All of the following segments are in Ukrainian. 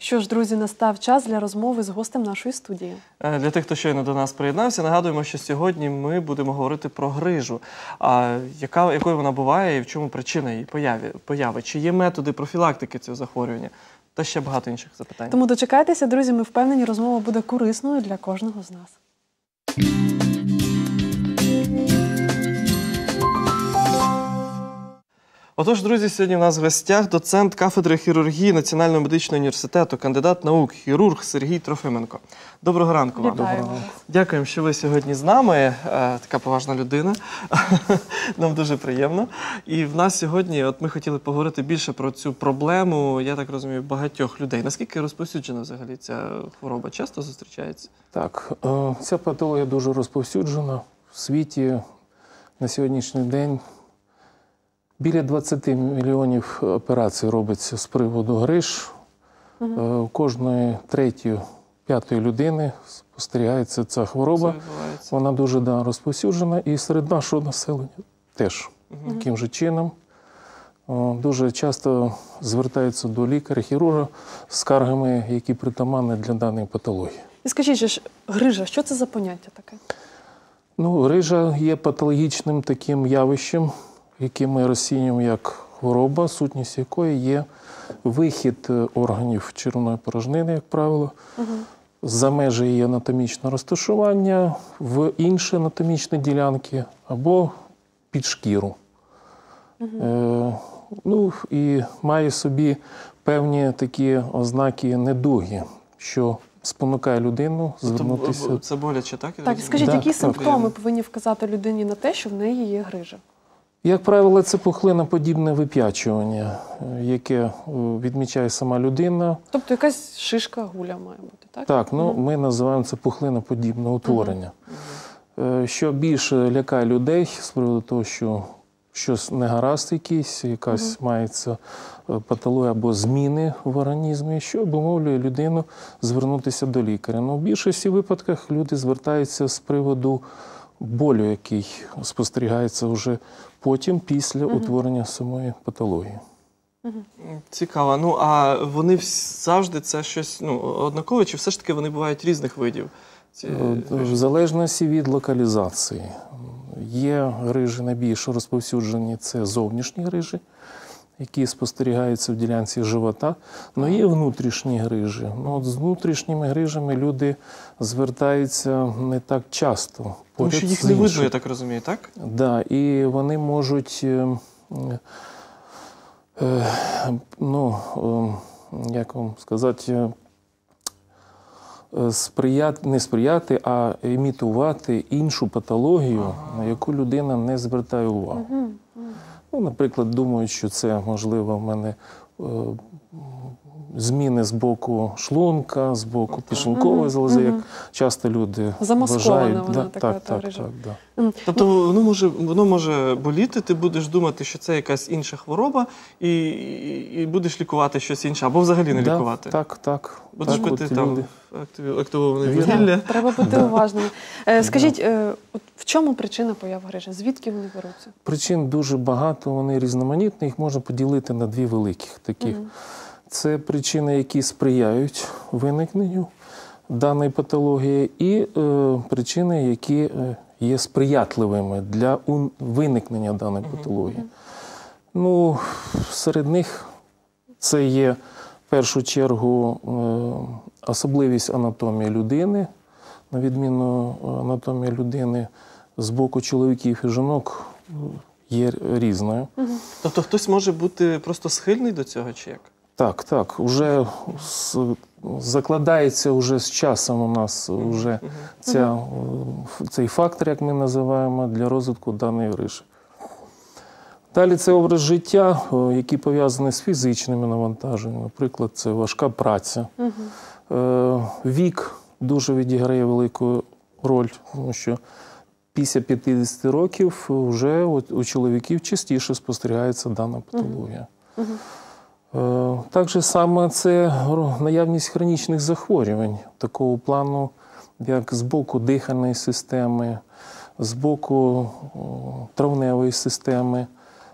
Що ж, друзі, настав час для розмови з гостем нашої студії. Е, Для тих, хто щойно до нас приєднався, нагадуємо, що сьогодні ми будемо говорити про грижу. А яка, якою вона буває і в чому причина її появи, появи? Чи є методи профілактики цього захворювання? Та ще багато інших запитань. Тому дочекайтеся, друзі. Ми впевнені, розмова буде корисною для кожного з нас. Отож, друзі, сьогодні в нас в гостях доцент кафедри хірургії Національного медичного університету, кандидат наук, хірург Сергій Трофименко. Доброго ранку вам. Вітаю вас. Дякуємо, що ви сьогодні з нами. Е, Така поважна людина. Нам дуже приємно. І в нас сьогодні, от ми хотіли поговорити більше про цю проблему, я так розумію, багатьох людей. Наскільки розповсюджена взагалі ця хвороба? Часто зустрічається? Так, е, ця патологія дуже розповсюджена. В світі на сьогоднішній день біля 20 мільйонів операцій робиться з приводу гриж. Е, У кожної третьої, п'ятої людини спостерігається ця хвороба. Вона дуже да, розповсюджена і серед нашого населення теж таким же чином. Дуже часто звертаються до лікаря-хірурга з скаргами, які притаманні для даної патології. І скажіть, ж, грижа, що це за поняття таке? Ну, грижа є патологічним таким явищем, яке ми розцінюємо як хвороба, сутність якої є вихід е, органів червоної порожнини, як правило, за межі її анатомічного розташування в інші анатомічні ділянки або під шкіру. Е, ну і має собі певні такі ознаки недуги, що спонукає людину звернутися. Це боляче, так? Так, скажіть, Да, які так. симптоми повинні вказати людині на те, що в неї є грижа? Як правило, це пухлиноподібне вип'ячування, е, яке е, відмічає сама людина. Тобто якась шишка гуля має бути, так? Так, ну ми називаємо це пухлиноподібне утворення. Е, Що більше лякає людей з приводу того, що щось негаразд якийсь, якась мається патологія або зміни в організмі, що обумовлює людину звернутися до лікаря. Ну, в більшості випадках люди звертаються з приводу болю, який спостерігається вже потім, після утворення самої патології. Цікаво. Ну а вони завжди це щось ну, однакове, чи все ж таки вони бувають різних видів? Ці... Е, В залежності від локалізації. Є грижі найбільш розповсюджені це зовнішні грижі, які спостерігаються в ділянці живота. але є внутрішні грижі. Ну, от з внутрішніми грижами люди звертаються не так часто. Тому що їх не видно, я так розумію, так? Да, і вони можуть, е, е, ну, е, як вам сказати, сприяти, не сприяти, а імітувати іншу патологію, на яку людина не звертає увагу. Ну, наприклад, думають, що це можливо в мене зміни з боку шлунка, з боку підшлункової залози, як часто люди Замаскована вважають. вона така, так, та так, грижа. так, да. Тобто воно може, воно може боліти, ти будеш думати, що це якась інша хвороба, і, будеш лікувати щось інше, або взагалі не Да, лікувати. Так, так. Будеш так, от там люди. активі- активоване Вірно. вугілля. Треба бути уважними. Е, Скажіть, е, от в чому причина появи грижі? Звідки вони беруться? Причин дуже багато, вони різноманітні, їх можна поділити на дві великих таких. Це причини, які сприяють виникненню даної патології, і е, причини, які е, є сприятливими для виникнення даної патології. Ну, серед них це є в першу чергу е, особливість анатомії людини, на відміну е, анатомії людини з боку чоловіків і жінок є різною. Тобто хтось може бути просто схильний до цього, чи як? Так, так, уже з, закладається уже з часом у нас уже ця, е, цей фактор, як ми називаємо, для розвитку даної грижі. Далі це образ життя, е, який пов'язаний з фізичними навантаженнями. Наприклад, це важка праця. Е, Вік дуже відіграє велику роль, тому що після 50 років вже у у чоловіків частіше спостерігається дана патологія. Е, Так же саме це наявність хронічних захворювань такого плану, як з боку дихальної системи, з боку травневої системи,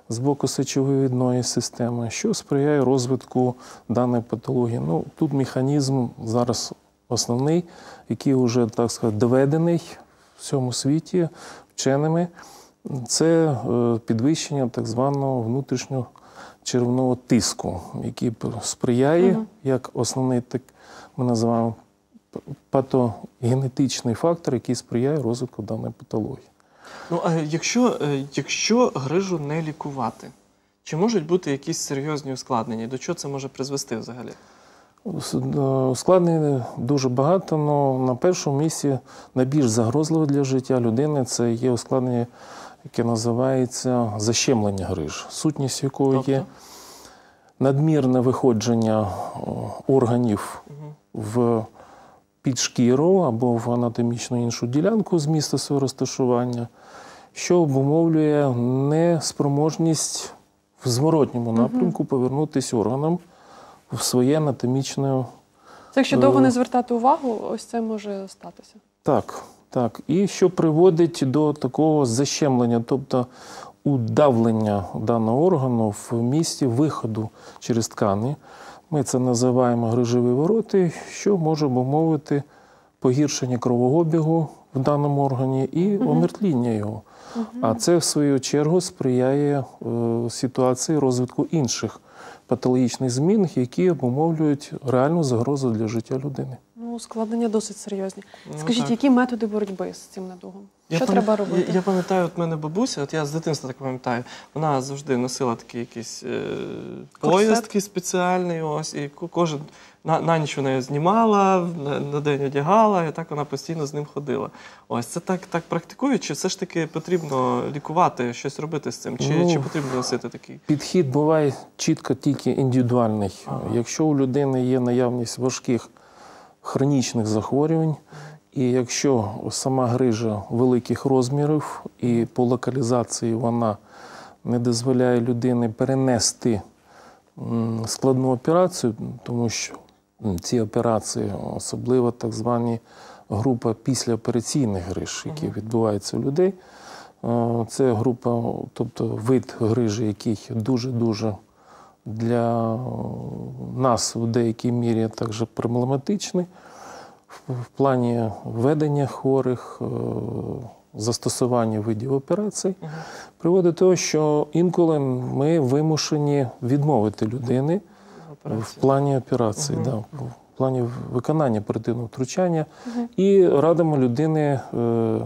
з боку сечовивідної системи, що сприяє розвитку даної патології. Ну, тут механізм зараз основний, який вже, так сказати, доведений в всьому світі вченими. Це е, підвищення так званого внутрішнього червного тиску, який сприяє Мгм. як основний, так ми називаємо патогенетичний фактор, який сприяє розвитку даної патології. Ну, а якщо, е, якщо грижу не лікувати, чи можуть бути якісь серйозні ускладнення? До чого це може призвести взагалі? Е, Ускладнень дуже багато, але на першому місці найбільш загрозливе для життя людини це є ускладнення, яке називається защемлення гриж, сутність якої є Тобто? надмірне виходження органів в під шкіру або в анатомічну іншу ділянку з місця свого розташування, що обумовлює неспроможність в зворотньому напрямку повернутися органам в своє анатомічне. Це якщо довго Е. не звертати увагу, ось це може статися. Так, так. І що приводить до такого защемлення, тобто удавлення даного органу в місці виходу через ткани. Ми це називаємо грижові вороти, що може обумовити погіршення кровообігу в даному органі і омертвління його. А це, в свою чергу, сприяє е, ситуації розвитку інших патологічних змін, які обумовлюють реальну загрозу для життя людини. Ускладнення досить серйозні. Ну, Скажіть, так. які методи боротьби з цим недугом? Я що треба робити? Я, я пам'ятаю, от мене бабуся, от я з дитинства так пам'ятаю, вона завжди носила такий якийсь е, пояс спеціальний, ось, і ко- кожен на, на ніч вона його знімала, на, на день одягала, і так вона постійно з ним ходила. Ось це так, так практикують, чи все ж таки потрібно лікувати, щось робити з цим, чи, Ну, чи потрібно носити такий? Підхід буває чітко тільки індивідуальний. Ага. Якщо у людини є наявність важких хронічних захворювань, і якщо сама грижа великих розмірів і по локалізації вона не дозволяє людині перенести складну операцію, тому що ці операції, особливо так звані група післяопераційних гриж, які відбуваються у людей, е, це група, тобто вид грижі, який дуже-дуже для нас в деякій мірі також проблематичний. В- плані ведення хворих, е, застосування видів операцій, приводить до того, що інколи ми вимушені відмовити людини в плані операції, да, в плані виконання оперативного втручання. І радимо людини е,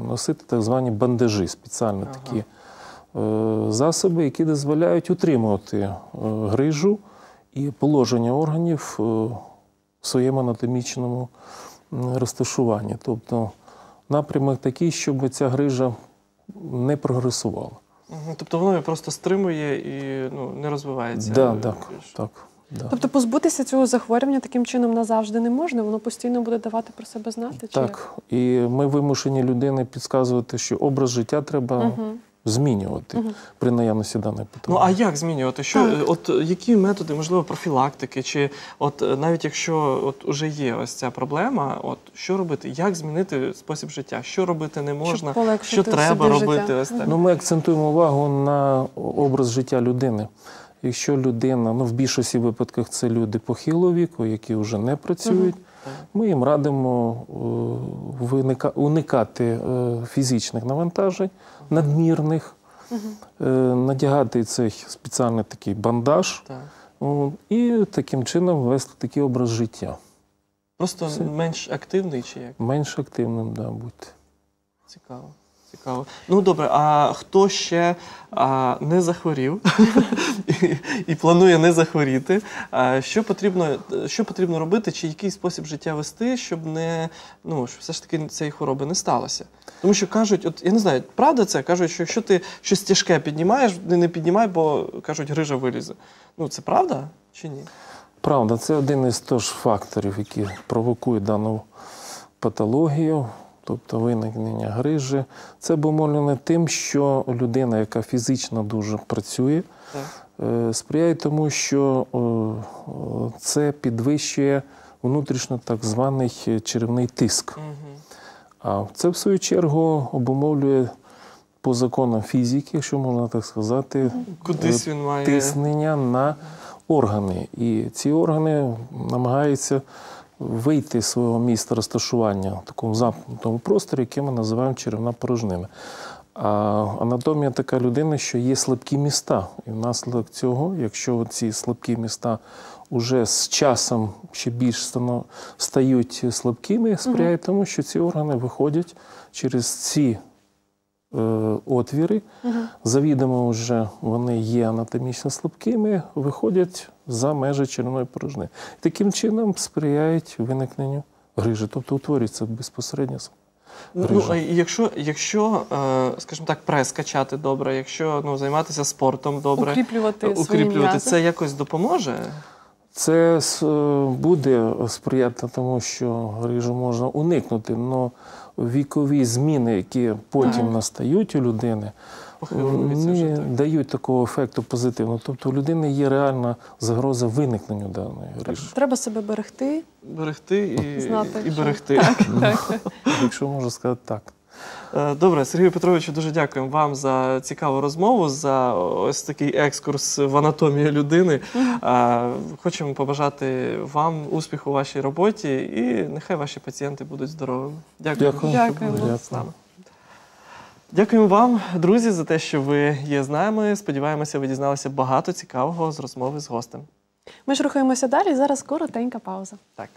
носити так звані бандажі, спеціальні Ага. такі засоби, які дозволяють утримувати е, грижу і положення органів е, в своєму анатомічному розташуванні. Тобто напрямок такий, щоб ця грижа не прогресувала. Тобто воно її просто стримує і ну, не розвивається. Да, е, так, так, да. Тобто позбутися цього захворювання таким чином назавжди не можна, воно постійно буде давати про себе знати? Чи Так, і ми вимушені людини підказувати, що образ життя треба Угу. Змінювати Мгм. при наявності даної Ну а як змінювати? Що Так. е, от які методи, можливо, профілактики, чи от е, навіть якщо от уже є ось ця проблема, от що робити? Як змінити спосіб життя? Що робити не можна? Щоб Що треба робити? життя. Ось так. Ну, ми акцентуємо увагу на образ життя людини. Якщо людина, ну в більшості випадках це люди похилого віку, які вже не працюють, Так. Ми їм радимо е, уникати е, фізичних навантажень, надмірних, е, надягати цей спеціальний такий бандаж і таким чином вести такий образ життя. Просто менш активний чи як? Менш активним, да, бути. Цікаво. Цікаво. Ну добре, а хто ще а, не захворів і, і планує не захворіти? А, що потрібно, що потрібно робити, чи який спосіб життя вести, щоб не ну щоб все ж таки цієї хвороби не сталося? Тому що кажуть, от я не знаю, правда це кажуть, що якщо ти щось тяжке піднімаєш, не, піднімай, бо кажуть, грижа вилізе. Ну це правда чи ні? Правда, це один із тож факторів, які провокують дану патологію, тобто виникнення грижі. Це обумовлено тим, що людина, яка фізично дуже працює, Так. е, сприяє тому, що е, це підвищує внутрішньо так званий черевний тиск. Угу. А це, в свою чергу, обумовлює по законам фізики, якщо можна так сказати, Кудись він має. тиснення на органи. І ці органи намагаються вийти з свого місця розташування в такому замкнутому просторі, який ми називаємо черевна порожнина. А анатомія така людини, що є слабкі міста. І внаслідок цього, якщо ці слабкі міста вже з часом ще більш стають слабкими, сприяє тому, що ці органи виходять через ці е, отвіри, завідомо вже вони є анатомічно слабкими, виходять за межі черевної порожнини. Таким чином сприяють виникненню грижі, тобто утворюється безпосередньо Ну, грижа. а якщо, якщо, е, скажімо так, прес качати добре, якщо ну, займатися спортом добре, Укріплювати свої укріплювати, м'язи. це якось допоможе? Це е, буде сприяти тому, що грижу можна уникнути, але вікові зміни, які потім настають у людини, не дають такого ефекту позитивного. Тобто у людини є реальна загроза виникненню даної грижі. Треба себе берегти. Берегти і, Знати, і берегти. Так. Якщо можна сказати так. Е, Добре, Сергію Петровичу, дуже дякуємо вам за цікаву розмову, за ось такий екскурс в анатомію людини. Е, Хочемо побажати вам успіху у вашій роботі і нехай ваші пацієнти будуть здоровими. Дякую. Дякую. Дякуємо. що були з нами. Дякуємо вам, друзі, за те, що ви є з нами. Сподіваємося, ви дізналися багато цікавого з розмови з гостем. Ми ж рухаємося далі. Зараз коротенька пауза. Так.